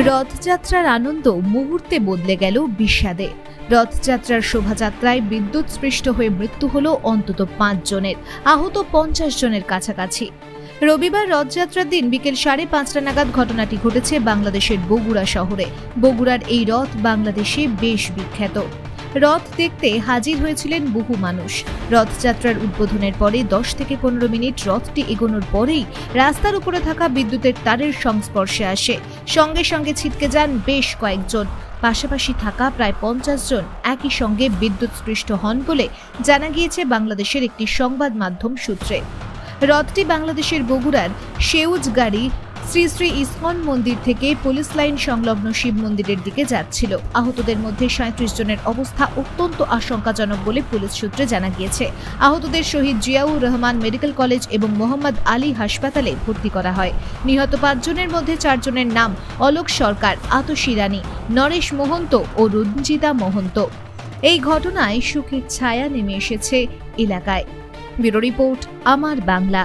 রথযাত্রার আনন্দ মুহূর্তে বদলে গেল বিষাদে। রথযাত্রার শোভাযাত্রায় বিদ্যুৎ স্পৃষ্ট হয়ে মৃত্যু হল অন্তত পাঁচজনের আহত পঞ্চাশ জনের কাছাকাছি। রবিবার রথযাত্রার দিন বিকেল সাড়ে পাঁচটা নাগাদ ঘটনাটি ঘটেছে বাংলাদেশের বগুড়া শহরে। বগুড়ার এই রথ বাংলাদেশে বেশ বিখ্যাত। রথ দেখতে হাজির হয়েছিলেন বহু মানুষ। রথযাত্রার উদ্বোধনের পরে দশ থেকে পনেরো মিনিট রথটি এগোনোর পরেই রাস্তার উপরে থাকা বিদ্যুতের তারের সংস্পর্শে আসে। সঙ্গে সঙ্গে ছিটকে যান বেশ কয়েকজন। পাশাপাশি থাকা প্রায় পঞ্চাশ জন একই সঙ্গে বিদ্যুৎ স্পৃষ্ট হন বলে জানা গিয়েছে বাংলাদেশের একটি সংবাদ মাধ্যম সূত্রে। রথটি বাংলাদেশের বগুড়ার সেউজ সেউজগাড়ি শ্রী শ্রী ইসকন মন্দির থেকে পুলিশ লাইন সংলগ্ন শিব মন্দিরের দিকে যাচ্ছিল। আহতদের মধ্যে সাঁত্রিশ জনের অবস্থা অত্যন্ত আশঙ্কাজনক বলে পুলিশ সূত্রে জানা গিয়েছে। আহতদের শহীদ জিয়াউর রহমান মেডিকেল কলেজ এবং মোহাম্মদ আলী হাসপাতালে ভর্তি করা হয়। নিহত পাঁচজনের মধ্যে চারজনের নাম অলোক সরকার, আতসী রানী, নরেশ মহন্ত ও রঞ্জিতা মহন্ত। এই ঘটনায় সুখের ছায়া নেমে এসেছে এলাকায়। ব্যুরো রিপোর্ট, আমার বাংলা।